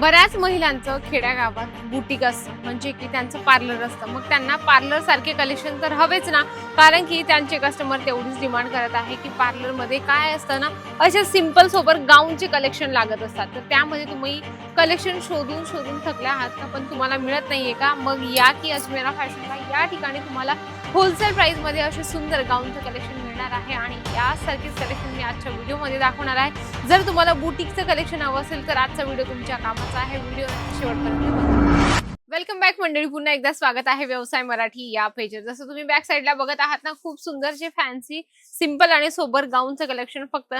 बऱ्याच महिलांचं खेड्यागावात बुटीक असतं. म्हणजे की त्यांचं पार्लर असतं. मग त्यांना पार्लर सारखे कलेक्शन तर हवेच ना. कारण की त्यांचे कस्टमर तेवढीच डिमांड करत आहे की पार्लरमध्ये काय असतं ना असे सिंपल सोबत गाऊनचे कलेक्शन लागत असतात. तर त्यामध्ये तुम्ही कलेक्शन शोधून शोधून थकल्या आहात का पण तुम्हाला मिळत नाहीये का? मग या की अजमेरा फॅशनला या ठिकाणी तुम्हाला होलसेल प्राइसमध्ये असे सुंदर गाऊनचं कलेक्शन मिळणार आहे आणि यासारखीच कलेक्शन मी आजच्या व्हिडिओमध्ये दाखवणार आहे. जर तुम्हाला बुटीकचं कलेक्शन हवं असेल तर आजचा व्हिडिओ तुमच्या कामाचा आहे. व्हिडिओ शेवटपर्यंत वेलकम बॅक मंडळी. पुन्हा एकदा स्वागत आहे व्यवसाय मराठी या पेजवर जसं तुम्ही बॅक साईडला बघत आहात ना खूप सुंदर जे फॅन्सी सिंपल आणि सोबर गाऊनचं कलेक्शन फक्त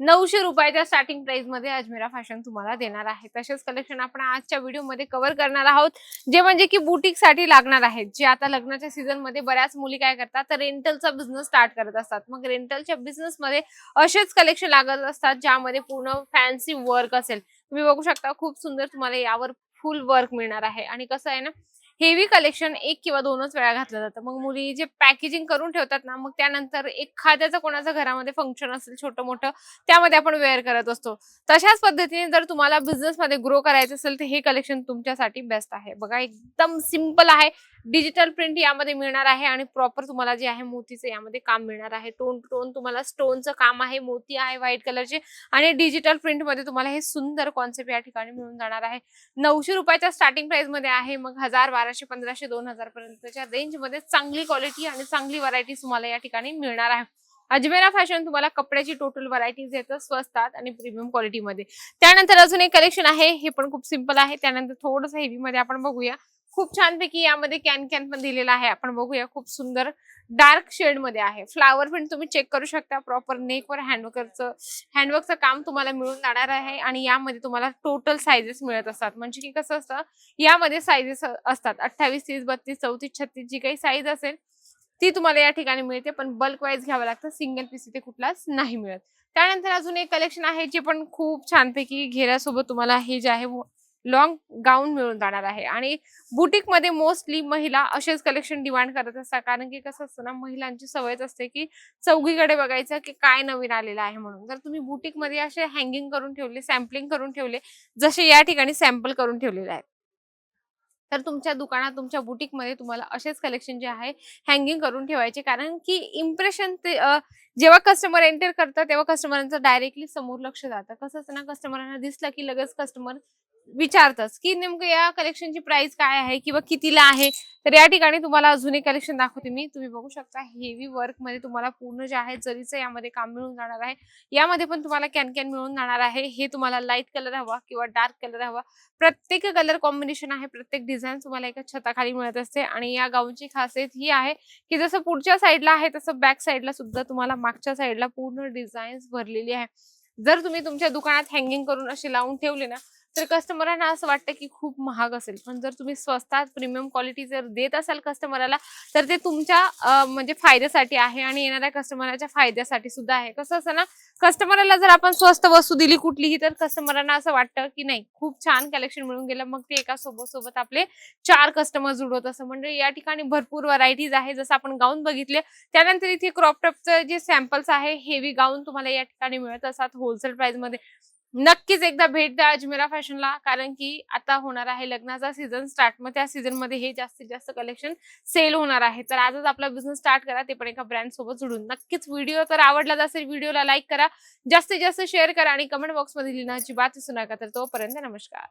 नऊशे रुपयाच्या स्टार्टिंग प्राइसमध्ये अजमेरा फॅशन तुम्हाला देणार आहे. तसेच कलेक्शन आपण आजच्या व्हिडिओमध्ये कव्हर करणार आहोत. जे म्हणजे की बुटीकसाठी लागणार आहेत. जे आता लग्नाच्या सीझनमध्ये बऱ्याच मुली काय करतात? तर रेंटलचा बिझनेस स्टार्ट करत असतात. मग रेंटलच्या बिझनेस मध्ये असेच कलेक्शन लागत असतात ज्यामध्ये पूर्ण फॅन्सी वर्क असेल. तुम्ही बघू शकता खूप सुंदर तुम्हाला यावर फुल वर्क मिळणार आहे. आणि कसं आहे ना हेवी कलेक्शन एक किंवा दोनच वेळा घातलं जातं. मग मुली जे पॅकेजिंग करून ठेवतात ना मग त्यानंतर एखाद्याचं कोणाचं घरामध्ये फंक्शन असेल छोटं मोठं त्यामध्ये आपण वेअर करत असतो. तशाच पद्धतीने जर तुम्हाला बिझनेसमध्ये ग्रो करायचं असेल तर हे कलेक्शन तुमच्यासाठी बेस्ट आहे. बघा एकदम सिंपल आहे. डिजिटल प्रिंट यामध्ये मिळणार आहे आणि प्रॉपर तुम्हाला जे आहे मोतीचं यामध्ये काम मिळणार आहे. टोन टोन तुम्हाला स्टोनचं काम आहे मोती आहे व्हाईट कलरचे आणि डिजिटल प्रिंटमध्ये तुम्हाला हे सुंदर कॉन्सेप्ट या ठिकाणी मिळून जाणार आहे. नऊशे रुपयाच्या स्टार्टिंग प्राइसमध्ये आहे मग हजार बाराशे पंधराशे दोन हजार पर्यंतच्या रेंजमध्ये चांगली क्वालिटी आणि चांगली व्हरायटी तुम्हाला या ठिकाणी मिळणार आहे. अजमेरा फॅशन तुम्हाला कपड्याची टोटल व्हरायटीज येतं स्वस्तात आणि प्रीमियम क्वालिटीमध्ये त्यानंतर अजून एक कलेक्शन आहे हे पण खूप सिंपल आहे. त्यानंतर थोडंसं हेवीमध्ये आपण बघूया. खूप छानपैकी यामध्ये कॅन कॅन पण दिलेला आहे. आपण बघूया खूप सुंदर डार्क शेडमध्ये आहे. फ्लावर प्रिंट तुम्ही चेक करू शकता प्रॉपर नेकवर हँडवर्करचं हँडवर्कचं काम तुम्हाला मिळून जाणार आहे आणि यामध्ये तुम्हाला टोटल सायझेस मिळत असतात. म्हणजे की कसं असतं यामध्ये सायझेस असतात. अठ्ठावीस तीस बत्तीस चौतीस छत्तीस जी काही साईज असेल ती तुम्हाला या ठिकाणी मिळते. पण बल्क वाईज घ्यावं लागतं. सिंगल पीस इथे कुठलाच नाही मिळत. त्यानंतर अजून एक कलेक्शन आहे जे पण खूप छानपैकी घेऱ्यासोबत तुम्हाला हे जे आहे लॉंग गाऊन मिळून जाणार आहे. आणि बुटीकमध्ये मोस्टली महिला असेच कलेक्शन डिमांड करत असतात. कारण की कसं असतं ना महिलांची सवयच असते की चौघीकडे बघायचं की काय नवीन आलेलं आहे म्हणून. जर तुम्ही बुटीकमध्ये असे हँगिंग करून ठेवले सॅम्पलिंग करून ठेवले जसे या ठिकाणी सॅम्पल करून ठेवलेले आहेत. तर तुमच्या दुकानात तुमच्या बुटीकमध्ये तुम्हाला असेच कलेक्शन जे आहे हँगिंग करून ठेवायचे. कारण की इम्प्रेशन ते जेव्हा कस्टमर एंटर करतात तेव्हा कस्टमरांचं डायरेक्टली समोर लक्ष जातं. कसं असतं ना कस्टमरांना दिसलं की लगेच कस्टमर विचारतच की नेमकं या कलेक्शनची प्राइस काय आहे किंवा कितीला आहे? तर या ठिकाणी तुम्हाला अजून एक कलेक्शन दाखवते मी. तुम्ही बघू शकता हेवी वर्कमध्ये तुम्हाला पूर्ण जे आहे जरीचं यामध्ये काम मिळून जाणार आहे. यामध्ये पण तुम्हाला कॅन कॅन मिळून जाणार आहे. हे तुम्हाला लाइट कलर हवा किंवा डार्क कलर हवा. प्रत्येक कलर कॉम्बिनेशन आहे. प्रत्येक डिझाईन तुम्हाला एका छताखाली मिळत असते. आणि या गाऊनची खासियत ही आहे की जसं पुढच्या साईडला आहे तसं बॅक साईडला सुद्धा तुम्हाला मागच्या साईडला पूर्ण डिझाईन्स भरलेली आहे. जर तुम्ही तुमच्या दुकानात हँगिंग करून असे लावून ठेवले ना तर कस्टमरांना असं वाटतं की खूप महाग असेल. पण जर तुम्ही स्वस्तात प्रीमियम क्वालिटी जर देत असाल कस्टमरला तर ते तुमच्या म्हणजे फायद्यासाठी आहे आणि येणाऱ्या कस्टमरच्या फायद्यासाठी सुद्धा आहे. कसं असं ना कस्टमरला जर आपण स्वस्त वस्तू दिली कुठलीही तर कस्टमरांना असं वाटतं की नाही खूप छान कलेक्शन मिळून गेलं. मग ते एका सोबत सोबत आपले चार कस्टमर जुडवत असं. म्हणजे या ठिकाणी भरपूर व्हरायटीज आहे. जसं आपण गाऊन बघितले त्यानंतर इथे क्रॉपटॉपचं जे सॅम्पल्स आहे हेवी गाऊन तुम्हाला या ठिकाणी मिळत असतात. होलसेल प्राइसमध्ये नक्कीच एकदा भेट द्या अजमेरा फॅशनला कारण की आता होणार आहे लग्नाचा सीझन स्टार्ट. मग त्या सीझनमध्ये हे जास्तीत जास्त कलेक्शन सेल होणार आहे. तर आजच आपला बिझनेस स्टार्ट करा ते पण एका ब्रँड सोबत जुडून. नक्कीच व्हिडिओ तर आवडलाच असेल व्हिडिओला लाईक करा जास्तीत जास्त शेअर करा आणि कमेंट बॉक्समध्ये लिहिण्याची बात विसरू नका. तर तोपर्यंत नमस्कार.